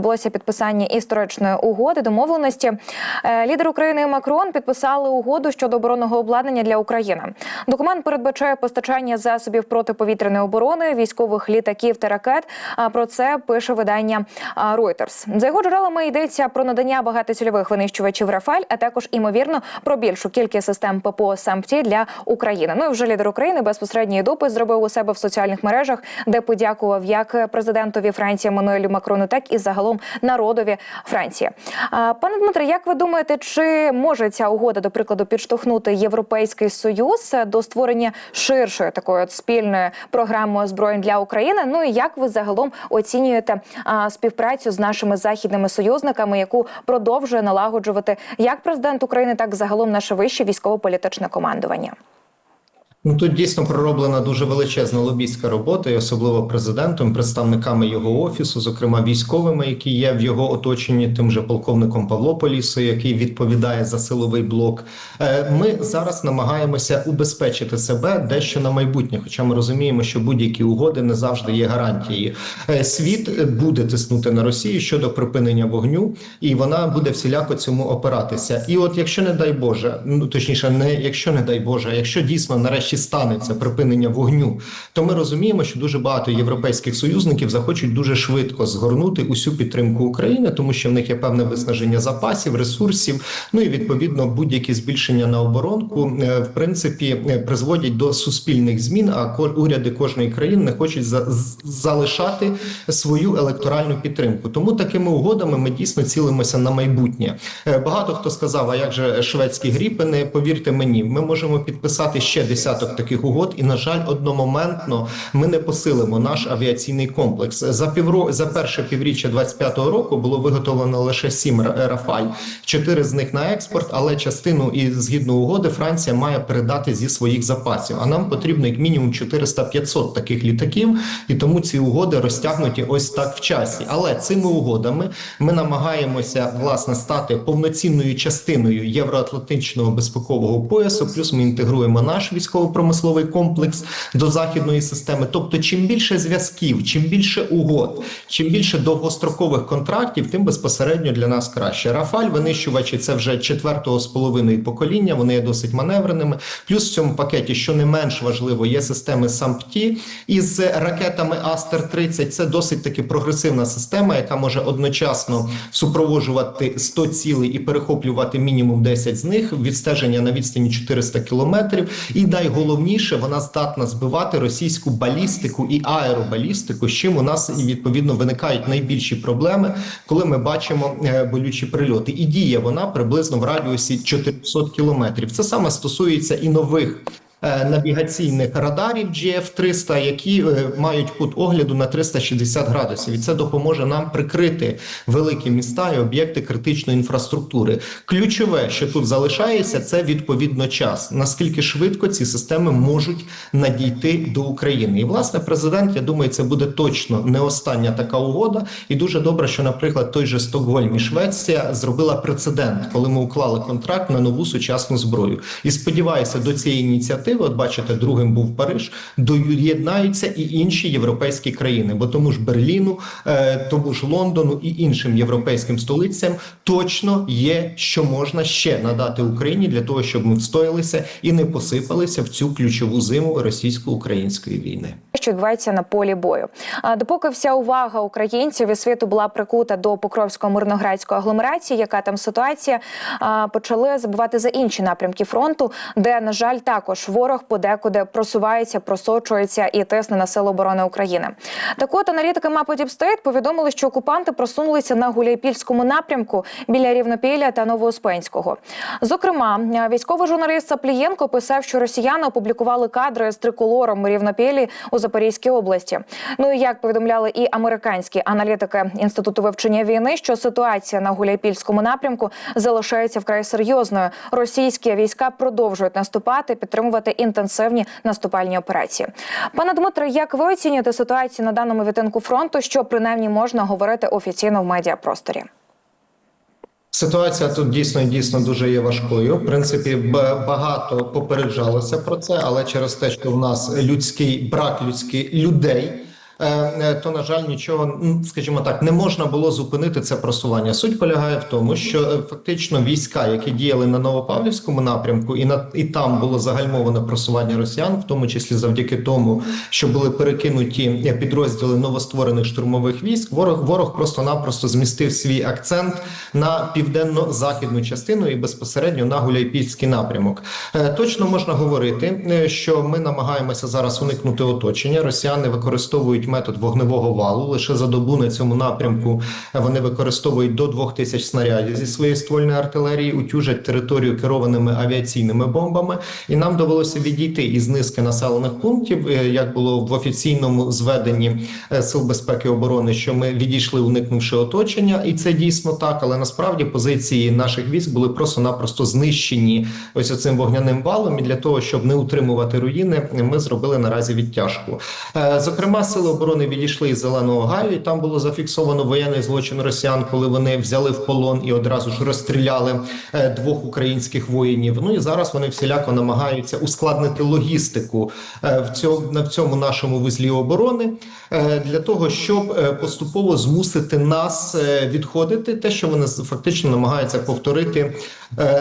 відбулося підписання історичної угоди домовленості. Е, Лідер України Макрон підписали угоду щодо оборонного обладнання для України. Документ передбачає постачання засобів протиповітряної оборони, військових літаків та ракет. А про це пише видання Reuters. За його джерелами йдеться про надання багатоцільових винищувачів Рафаль, а також імовірно про більшу кількість систем ППО «Сампті» для України. Ну і вже лідер України безпосередній допис зробив у себе в соціальних мережах, де подякував як президентові Франції Мануелю Макрону, так і загалом народові Франції. Пане Дмитре, як ви думаєте, чи може ця угода, до прикладу, підштовхнути Європейський Союз до створення ширшої такої от спільної програми озброєнь для України? Ну і як ви загалом оцінюєте співпрацю з нашими західними союзниками, яку продовжує налагоджувати як президент України, так і загалом наше вище військово-політичне командування? Ну тут дійсно пророблена дуже величезна лобістська робота, і особливо президентом, представниками його офісу, зокрема військовими, які є в його оточенні, тим же полковником Павло Полісою, який відповідає за силовий блок. Е, Ми зараз намагаємося убезпечити себе дещо на майбутнє, хоча ми розуміємо, що будь-які угоди не завжди є гарантією. Е, Світ буде тиснути на Росію щодо припинення вогню, і вона буде всіляко цьому опиратися. І от, якщо не дай Боже, ну точніше, не якщо не дай Боже, а якщо дійсно нарешті станеться припинення вогню, то ми розуміємо, що дуже багато європейських союзників захочуть дуже швидко згорнути усю підтримку України, тому що в них є певне виснаження запасів, ресурсів. Ну і відповідно будь-які збільшення на оборонку е, в принципі е, призводять до суспільних змін. А уряди кожної країни не хочуть за- залишати свою електоральну підтримку. Тому такими угодами ми дійсно цілимося на майбутнє. Е, Багато хто сказав, а як же шведські гріпини? Повірте мені, ми можемо підписати ще десяток таких угод, і на жаль, одномоментно ми не посилимо наш авіаційний комплекс. За півро за перше півріччя 25-го року було виготовлено лише сім Ра- Рафаль, чотири з них на експорт, але частину і згідно угоди Франція має передати зі своїх запасів. А нам потрібно як мінімум 400-500 таких літаків, і тому ці угоди розтягнуті ось так в часі. Але цими угодами ми намагаємося власне стати повноцінною частиною євроатлантичного безпекового поясу. Плюс ми інтегруємо наш військово-промисловий комплекс до західної системи. Тобто, чим більше зв'язків, чим більше угод, чим більше довгострокових контрактів, тим безпосередньо для нас краще. Рафаль винищувачі це вже четвертого з половиною покоління. Вони є досить маневреними. Плюс в цьому пакеті, що не менш важливо, є системи САМПТІ із ракетами Астер 30 Це досить таки прогресивна система, яка може одночасно супроводжувати 100 цілей і перехоплювати мінімум 10 з них. Відстеження на відстані 400 кілометрів. І найголовніше, вона здатна збивати російську балістику і аеробалістику, з чим у нас і відповідно виникають найбільші проблеми, коли ми бачимо е, болючі прильоти. І діє вона приблизно в радіусі 400 кілометрів. Це саме стосується і нових. Е, Навігаційних радарів GF-300, які е, мають кут огляду на 360 градусів, і це допоможе нам прикрити великі міста і об'єкти критичної інфраструктури. Ключове, що тут залишається, це відповідно час. Наскільки швидко ці системи можуть надійти до України, і власне президент, я думаю, це буде точно не остання така угода. І дуже добре, що, наприклад, той же Стокгольм і Швеція зробила прецедент, коли ми уклали контракт на нову сучасну зброю. І сподіваюся, до цієї ініціативи, от бачите, другим був Париж, доєднаються і інші європейські країни, бо тому ж Берліну, е, тому ж Лондону і іншим європейським столицям точно є, що можна ще надати Україні для того, щоб ми встоялися і не посипалися в цю ключову зиму російсько-української війни. що відбувається на полі бою. А допоки вся увага українців і світу була прикута до Покровської мирноградської агломерації, яка там ситуація, почали забувати за інші напрямки фронту, де на жаль також ворог подекуди просувається, просочується і тисне на сили оборони України. Так от аналітики мапи Діпстейт повідомили, що окупанти просунулися на Гуляйпільському напрямку біля Рівнопілля та Новоуспенського. Зокрема, військовий журналіст Саплієнко писав, що росіяни опублікували кадри з триколором Рівнопіллі у Запорізькій області. Ну і як повідомляли і американські аналітики інституту вивчення війни, що ситуація на Гуляйпільському напрямку залишається вкрай серйозною. Російські війська продовжують наступати, підтримувати інтенсивні наступальні операції. Пане Дмитре, як ви оцінюєте ситуацію на даному відтинку фронту, що принаймні можна говорити офіційно в медіапросторі? Ситуація тут дійсно дійсно дуже є важкою. В принципі, багато попереджалося про це, але через те, що в нас людський брак людських людей. Е, е, то на жаль нічого, скажімо так, не можна було зупинити це просування. Суть полягає в тому, що е, фактично війська, які діяли на Новопавлівському напрямку, і на і там було загальмоване просування росіян, в тому числі завдяки тому, що були перекинуті підрозділи новостворених штурмових військ. Ворог ворог просто-напросто змістив свій акцент на південно-західну частину і безпосередньо на Гуляйпільський напрямок. Точно можна говорити, що ми намагаємося зараз уникнути оточення. Росіяни використовують метод вогневого валу. Лише за добу на цьому напрямку вони використовують до 2000 снарядів зі своєї ствольної артилерії, утюжать територію керованими авіаційними бомбами. І нам довелося відійти із низки населених пунктів, е, як було в офіційному зведенні е, сил безпеки і оборони, що ми відійшли, уникнувши оточення, і це дійсно так. Але насправді позиції наших військ були просто-напросто знищені ось цим вогняним валом. І для того, щоб не утримувати руїни, ми зробили наразі відтяжку. Е, Зокрема, сили оборони відійшли із зеленого гаю. і Там було зафіксовано воєнний злочин росіян, коли вони взяли в полон і одразу ж розстріляли е, двох українських воїнів. Ну і зараз вони всіляко намагаються ускладнити логістику е, в цьому в цьому нашому вузлі оборони е, для того, щоб поступово змусити нас відходити, те, що вони фактично намагаються повторити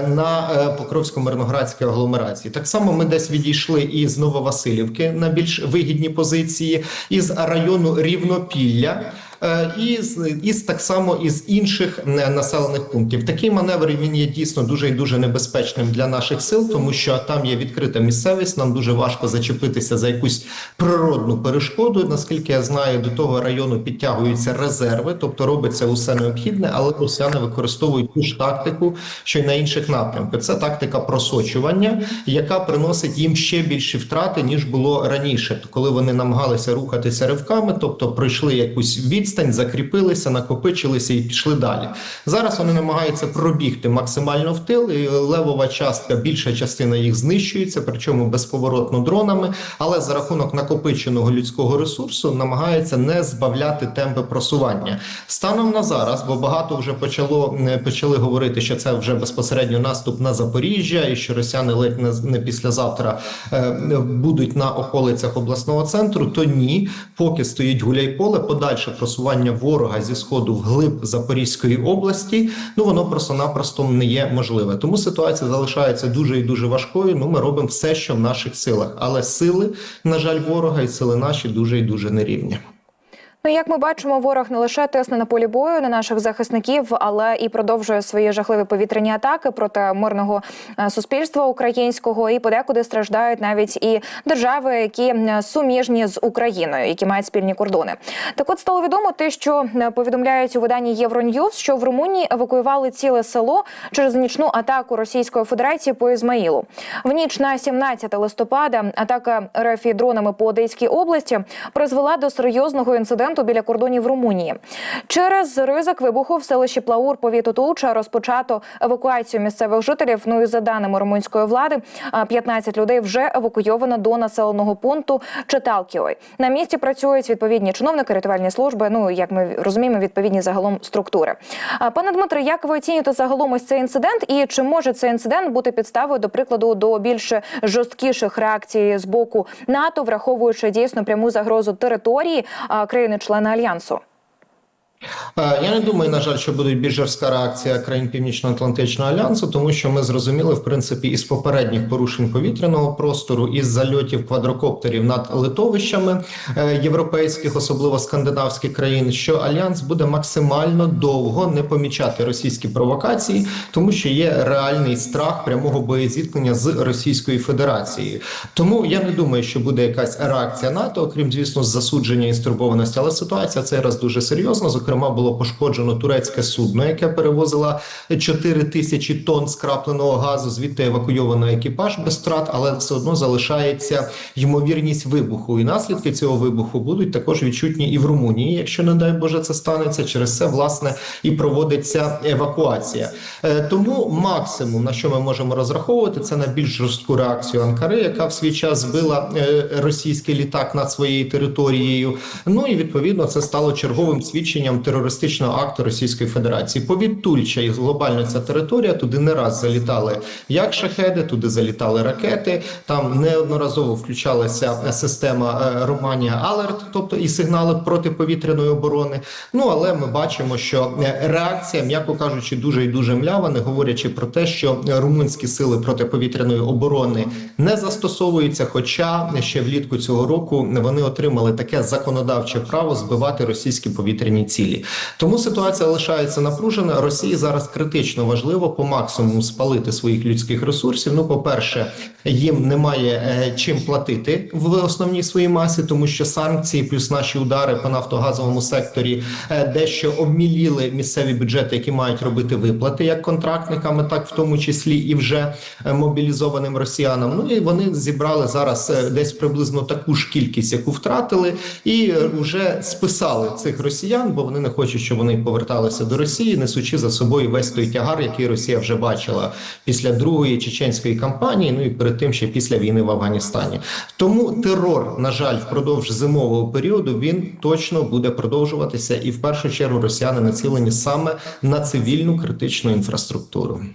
на Покровсько-Мирноградській агломерації. Так само ми десь відійшли із Нововасилівки на більш вигідні позиції, із району Рівнопілля. Е, І так само із інших населених пунктів такий маневр він є дійсно дуже і дуже небезпечним для наших сил, тому що там є відкрита місцевість. Нам дуже важко зачепитися за якусь природну перешкоду. Наскільки я знаю, до того району підтягуються резерви, тобто робиться усе необхідне, але росіяни використовують ту ж тактику, що й на інших напрямках. Це тактика просочування, яка приносить їм ще більші втрати ніж було раніше, коли вони намагалися рухатися ривками, тобто пройшли якусь відстань, закріпилися, накопичилися і пішли далі. Зараз вони намагаються пробігти максимально в тил, і левова частка, більша частина їх знищується, причому безповоротно дронами, але за рахунок накопиченого людського ресурсу намагаються не збавляти темпи просування. Станом на зараз, бо багато вже почало е, почали говорити, що це вже безпосередньо наступ на Запоріжжя, і що росіяни ледь не, не післязавтра е, будуть на околицях обласного центру. То ні, поки стоїть гуляйполе, подальше просування ворога зі сходу вглиб Запорізької області. Ну воно просто-напросто не є можливе. Тому ситуація залишається дуже і дуже важкою. Ну ми робимо все, що в наших силах, але сили, на жаль, ворога і сили наші дуже і дуже нерівні. Ну, як ми бачимо, ворог не лише тисне на полі бою на наших захисників, але і продовжує свої жахливі повітряні атаки проти мирного е, суспільства українського. І подекуди страждають навіть і держави, які суміжні з Україною, які мають спільні кордони. Так, от стало відомо те, що е, повідомляють у виданні Євроньюз, що в Румунії евакуювали ціле село через нічну атаку Російської Федерації по Ізмаїлу. В ніч на 17 листопада атака РФ дронами по Одеській області призвела до серйозного інциденту біля кордонів Румунії. Через ризик вибуху в селищі Плаур повіту розпочато евакуацію місцевих жителів. Ну і за даними румунської влади, а, 15 людей вже евакуйовано до населеного пункту Читалкіой. На місці працюють відповідні чиновники, рятувальні служби. Ну як ми розуміємо, відповідні загалом структури. Пане Дмитре, як ви оцінюєте загалом ось цей інцидент? І чи може цей інцидент бути підставою, до прикладу, до більш жорсткіших реакцій з боку НАТО, враховуючи дійсно пряму загрозу території а, країни-члени альянсу? Е, Я не думаю, на жаль, що буде більш жорстка реакція країн Північно-Атлантичного альянсу, тому що ми зрозуміли, в принципі, із попередніх порушень повітряного простору, із зальотів квадрокоптерів над литовищами е, європейських, особливо скандинавських країн, що альянс буде максимально довго не помічати російські провокації, тому що є реальний страх прямого боєзіткнення з Російською Федерацією. Тому я не думаю, що буде якась реакція НАТО, окрім звісно, засудження і стурбованості, але ситуація цей раз дуже серйозна. Зокрема, було пошкоджено турецьке судно, яке перевозило 4 тисячі тонн скрапленого газу. Звідти евакуйовано екіпаж без втрат, але все одно залишається ймовірність вибуху. І наслідки цього вибуху будуть також відчутні і в Румунії, якщо не дай Боже це станеться. Через це власне і проводиться евакуація. Е, Тому максимум на що ми можемо розраховувати, це на більш жорстку реакцію Анкари, яка в свій час збила е, російський літак над своєю територією. Ну і відповідно це стало черговим свідченням терористичного акту Російської Федерації. Повідтульча і глобально ця територія туди не раз залітали як шахеди, туди залітали ракети. Там неодноразово включалася система е, Романія Алерт, тобто і сигнали протиповітряної оборони. Ну але ми бачимо, що е, реакція, м'яко кажучи, дуже і дуже млява, не говорячи про те, що румунські сили протиповітряної оборони не застосовуються. Хоча ще влітку цього року вони отримали таке законодавче право збивати російські повітряні цілі. Тому ситуація лишається напружена. Росії зараз критично важливо по максимуму спалити своїх людських ресурсів. Ну, по перше, їм немає е, чим платити в основній своїй масі, тому що санкції плюс наші удари по нафтогазовому секторі е, дещо обміліли місцеві бюджети, які мають робити виплати як контрактниками, так в тому числі і вже е, мобілізованим росіянам. Ну і вони зібрали зараз десь приблизно таку ж кількість, яку втратили, і вже списали цих росіян, бо вони не хочуть, щоб вони поверталися до Росії, несучи за собою весь той тягар, який Росія вже бачила після другої чеченської кампанії. Ну і перед тим ще після війни в Афганістані. Тому терор, на жаль, впродовж зимового періоду він точно буде продовжуватися, і в першу чергу росіяни націлені саме на цивільну критичну інфраструктуру.